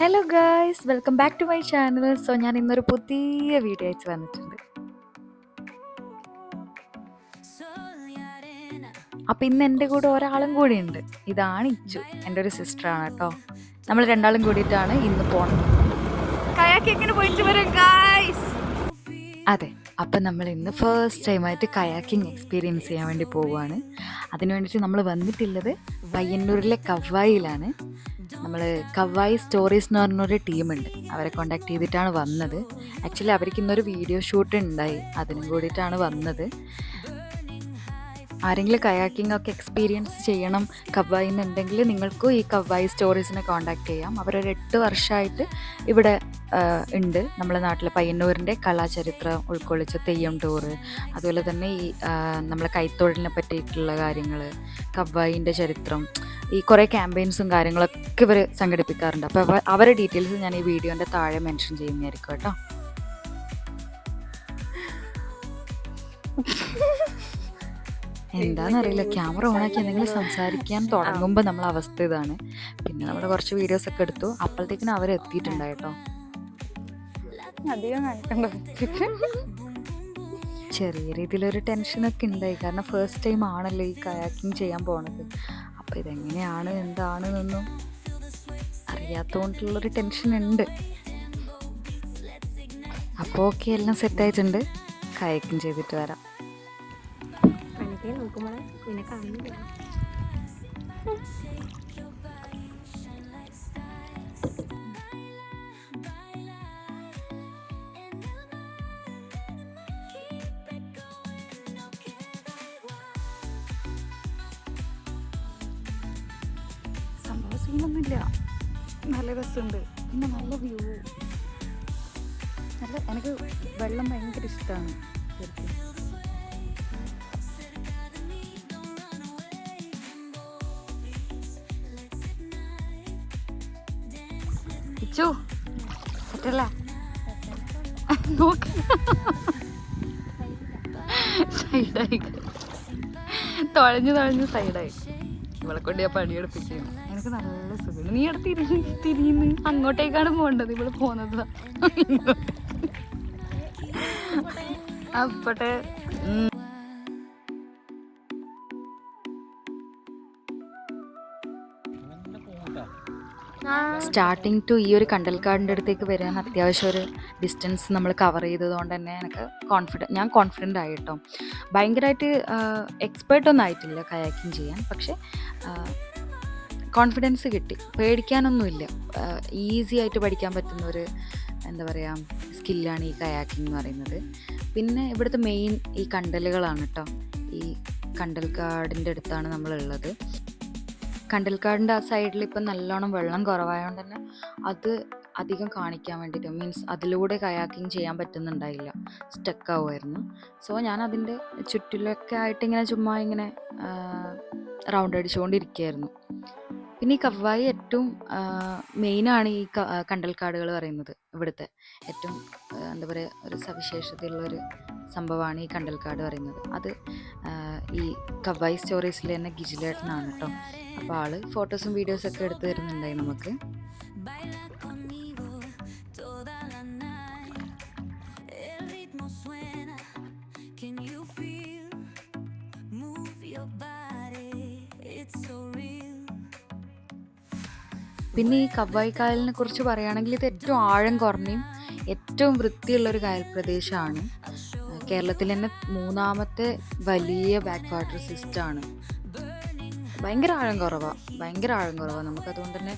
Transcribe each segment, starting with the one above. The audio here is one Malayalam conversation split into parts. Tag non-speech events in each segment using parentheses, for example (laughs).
Hello guys welcome back to my channel so ഞാൻ ഇന്നൊരു പുതിയ വീഡിയോ അയച്ച് വന്നിട്ടുണ്ട്. അപ്പം ഇന്ന് എന്റെ കൂടെ ഒരാളും കൂടി ഉണ്ട് ഇതാണ് ഇച്ചു എന്റെ ഒരു സിസ്റ്റർ ആണ് കേട്ടോ. നമ്മൾ രണ്ടാളും കൂടിയിട്ടാണ് ഇന്ന് പോണത്. കയാക്കിങ്ങിന് പോയിട്ട് അതെ അപ്പം നമ്മൾ ഇന്ന് ഫസ്റ്റ് ടൈമായിട്ട് കയാക്കിംഗ് എക്സ്പീരിയൻസ് ചെയ്യാൻ വേണ്ടി പോവുകയാണ്. അതിന് വേണ്ടിയിട്ട് നമ്മൾ വന്നിട്ടുള്ളത് പയ്യന്നൂരിലെ കവ്വായിലാണ്. നമ്മൾ കവായി സ്റ്റോറീസ് എന്ന് പറഞ്ഞൊരു ടീമുണ്ട്. അവരെ കോണ്ടാക്ട് ചെയ്തിട്ടാണ് വന്നത്. ആക്ച്വലി അവർക്ക് ഇന്നൊരു വീഡിയോ ഷൂട്ട് ഉണ്ടായി. അതിനും കൂടിയിട്ടാണ് വന്നത്. ആരെങ്കിലും കയാക്കിംഗ് ഒക്കെ എക്സ്പീരിയൻസ് ചെയ്യണം കവ്വായി എന്നുണ്ടെങ്കിൽ നിങ്ങൾക്കും ഈ കവ്വായി സ്റ്റോറീസിനെ കോണ്ടാക്ട് ചെയ്യാം. അവരൊരു എട്ട് വർഷമായിട്ട് ഇവിടെ ഉണ്ട്. നമ്മുടെ നാട്ടിൽ പയ്യന്നൂരിന്റെ കലാചരിത്രം ഉൾക്കൊള്ളിച്ച തെയ്യം ടൂറ് അതുപോലെ തന്നെ ഈ നമ്മളെ കൈത്തൊഴിലിനെ പറ്റിയിട്ടുള്ള കാര്യങ്ങൾ കവ്വായിന്റെ ചരിത്രം ഈ കുറേ ക്യാമ്പയിൻസും കാര്യങ്ങളൊക്കെ ഇവർ സംഘടിപ്പിക്കാറുണ്ട്. അപ്പോൾ അവരുടെ ഡീറ്റെയിൽസ് ഞാൻ ഈ വീഡിയോന്റെ താഴെ മെൻഷൻ ചെയ്യുന്നതായിരിക്കും കേട്ടോ. (laughs) എന്താണെന്നറിയില്ല ക്യാമറ ഓണാക്കി എന്തെങ്കിലും സംസാരിക്കാൻ തുടങ്ങുമ്പോൾ നമ്മളെ അവസ്ഥ ഇതാണ്. പിന്നെ നമ്മൾ കുറച്ച് വീഡിയോസ് ഒക്കെ എടുത്തു. അപ്പോഴത്തേക്കിനും അവർ എത്തിയിട്ടുണ്ടായിട്ടോ അധികം ചെറിയ രീതിയിലൊരു ടെൻഷനൊക്കെ ഉണ്ടായി. കാരണം ഫസ്റ്റ് ടൈം ആണല്ലോ ഈ കയാക്കിങ് ചെയ്യാൻ പോണത്. അപ്പോൾ ഇതെങ്ങനെയാണ് എന്താണ് എന്നൊന്നും അറിയാത്തതുകൊണ്ടുള്ളൊരു ടെൻഷൻ ഉണ്ട്. അപ്പോൾ ഓക്കെ എല്ലാം സെറ്റ് ആയിട്ടുണ്ട്. കയാക്കിങ് ചെയ്തിട്ട് വരാം. പണിക്കേ നോക്കുമ്പോൾ പിന്നെ കാണുന്നില്ല. ില്ല നല്ല രസമുണ്ട്. പിന്നെ നല്ല വ്യൂ നല്ല എനിക്ക് വെള്ളം ഭയങ്കര ഇഷ്ടമാണ് ശരിക്കും. ഇച്ചു സെറ്റല്ല നോക്ക്. സൈഡായി തുഴഞ്ഞു തുഴഞ്ഞ് സൈഡായി ഇവളെ കൊണ്ട് ഞാൻ പണിയെടുപ്പിക്കുന്നു. എനിക്ക് നല്ല സുഖം. നീ അവിടെ തിരിഞ്ഞ് തിരിയുന്നു. അങ്ങോട്ടേക്കാണ് പോകേണ്ടത്. ഇവൾ പോകുന്നത് അപ്പോട്ടെ. സ്റ്റാർട്ടിങ് ടു ഈ ഒരു കണ്ടൽക്കാടിന്റെ അടുത്തേക്ക് വരാൻ അത്യാവശ്യം ഒരു ഡിസ്റ്റൻസ് നമ്മൾ കവർ ചെയ്തതുകൊണ്ട് തന്നെ എനിക്ക് കോൺഫിഡന്റ് ഞാൻ കോൺഫിഡന്റ് ആയിട്ടോ ഭയങ്കരമായിട്ട് എക്സ്പേർട്ട് ഒന്നും ആയിട്ടില്ല കയാക്കിങ് ചെയ്യാൻ. പക്ഷേ കോൺഫിഡൻസ് കിട്ടി. പേടിക്കാനൊന്നുമില്ല ഈസി ആയിട്ട് പഠിക്കാൻ പറ്റുന്ന ഒരു എന്താ പറയുക സ്കില്ലാണ് ഈ കയാക്കിംഗ് എന്ന് പറയുന്നത്. പിന്നെ ഇവിടുത്തെ മെയിൻ ഈ കണ്ടലുകളാണ് കേട്ടോ. ഈ കണ്ടൽക്കാടിന്റെ അടുത്താണ് നമ്മളുള്ളത്. കണ്ടൽക്കാടിന്റെ ആ സൈഡിൽ ഇപ്പം നല്ലോണം വെള്ളം കുറവായതുകൊണ്ട് തന്നെ അത് അധികം കാണിക്കാൻ വേണ്ടിയിട്ട് മീൻസ് അതിലൂടെ കയാക്കിങ് ചെയ്യാൻ പറ്റുന്നുണ്ടായില്ല. സ്റ്റക്ക് ആവുമായിരുന്നു സോ ഞാൻ അതിന്റെ ചുറ്റിലൊക്കെ ആയിട്ട് ഇങ്ങനെ ചുമ്മാ ഇങ്ങനെ റൗണ്ട് അടിച്ചുകൊണ്ടിരിക്കുകയായിരുന്നു പിന്നെ ഈ കവ്വായി ഏറ്റവും മെയിനാണ് ഈ കണ്ടൽക്കാടുകൾ പറയുന്നത് ഇവിടുത്തെ. ഏറ്റവും എന്താ പറയുക ഒരു സവിശേഷതയുള്ള ഒരു സംഭവമാണ് ഈ കണ്ടൽക്കാട് പറയുന്നത്. അത് ഈ കവായി സ്റ്റോറീസിൽ തന്നെ ഗിജിലേട്ടനാണ് കേട്ടോ അപ്പോൾ ആൾ ഫോട്ടോസും വീഡിയോസും ഒക്കെ എടുത്തു തരുന്നുണ്ടായി നമുക്ക്. പിന്നെ ഈ കവായി കായലിനെ കുറിച്ച് പറയുകയാണെങ്കിൽ ഇത് ഏറ്റവും ആഴം കുറഞ്ഞും ഏറ്റവും വൃത്തിയുള്ളൊരു കായൽ പ്രദേശമാണ് കേരളത്തിൽ തന്നെ മൂന്നാമത്തെ വലിയ ബാക്ക് വാട്ടർ സിസ്റ്റമാണ് ഭയങ്കര ആഴം കുറവാണ് ഭയങ്കര ആഴം കുറവാണ് നമുക്കതുകൊണ്ട് തന്നെ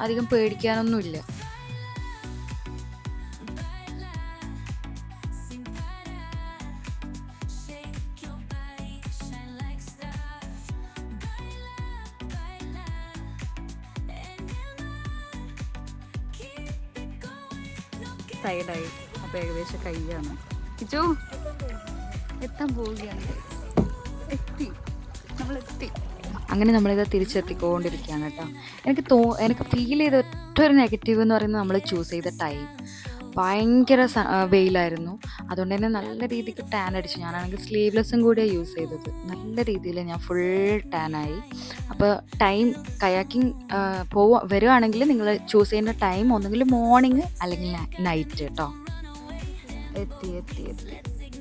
അധികം പേടിക്കാനൊന്നുമില്ല. സൈഡായി അപ്പോൾ ഏകദേശം കയ്യാണ് ഇച്ചു എത്താൻ പോവുകയാണ്. എത്തി. നമ്മൾ എത്തി അങ്ങനെ നമ്മളിത് തിരിച്ചെത്തിക്കൊണ്ടിരിക്കുകയാണ് കേട്ടോ. എനിക്ക് തോ എനിക്ക് ഫീൽ ചെയ്ത ഒറ്റ ഒരു നെഗറ്റീവ് എന്ന് പറയുന്നത് നമ്മൾ ചൂസ് ചെയ്ത ടൈം ഭയങ്കര സ- വെയിലായിരുന്നു. അതുകൊണ്ട് തന്നെ നല്ല രീതിക്ക് ടാൻ അടിച്ചു. ഞാനാണെങ്കിൽ സ്ലീവ്ലെസ്സും കൂടിയാണ് യൂസ് ചെയ്തത്. നല്ല രീതിയിൽ ഞാൻ ഫുൾ ടാനായി അപ്പോൾ ടൈം കയാക്കിംഗ് പോവുക വരുവാണെങ്കിൽ നിങ്ങൾ ചൂസ് ചെയ്യുന്ന ടൈം ഒന്നുകിൽ മോർണിംഗ് അല്ലെങ്കിൽ നൈറ്റ് കേട്ടോ എത്തി എത്തി എത്തി.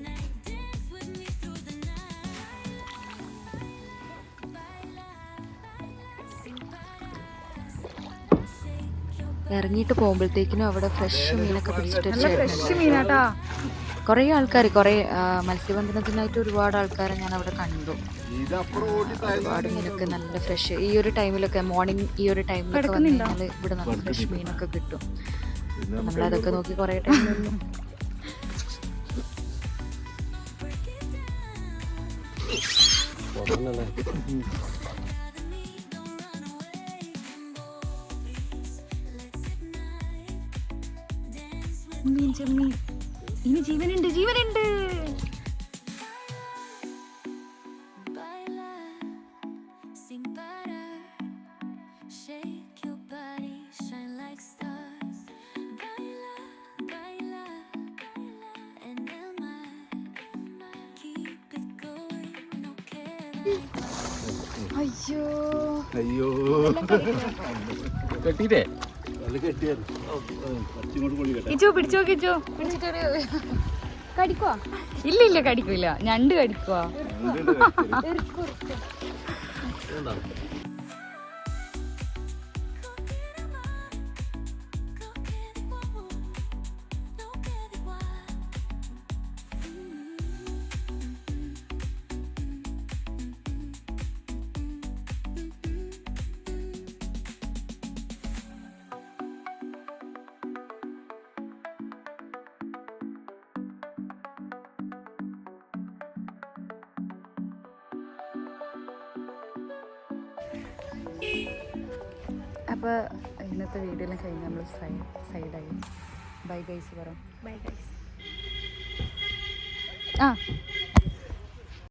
ഇറങ്ങിയിട്ട് പോകുമ്പോഴത്തേക്കിനും അവിടെ ഫ്രഷ് മീനൊക്കെ പിടിച്ചിട്ട്. മീനാട്ടാ. കുറേ ആൾക്കാർ കുറേ മത്സ്യബന്ധനത്തിനായിട്ട് ഒരുപാട് ആൾക്കാരെ ഞാൻ അവിടെ കണ്ടു. ഒരുപാട് മീനൊക്കെ നല്ല ഫ്രഷ് ഈ ഒരു ടൈമിലൊക്കെ മോർണിംഗ് ഈ ഒരു ടൈമിലൊക്കെ വന്നു കഴിഞ്ഞാൽ ഇവിടെ നല്ല ഫ്രഷ് മീനൊക്കെ കിട്ടും. നമ്മളതൊക്കെ നോക്കി കുറേ ടൈം നിന്നു keep it going, no queda അയ്യോ അയ്യോ കെട്ടിയിട്ടേ കിച്ചോ പിടിച്ചോ കിച്ചോ. പിടിച്ചിട്ടൊരു കടിക്കോ ഇല്ല ഇല്ല കടിക്കൂല. ഞണ്ട് കടിക്കുവാ? അപ്പോൾ ഇന്നത്തെ വീഡിയോ കഴിഞ്ഞ് നമ്മൾ സൈഡ് സൈഡായി. ബൈ ഗൈസ് പറ. ബൈ ഗൈസ് ആ.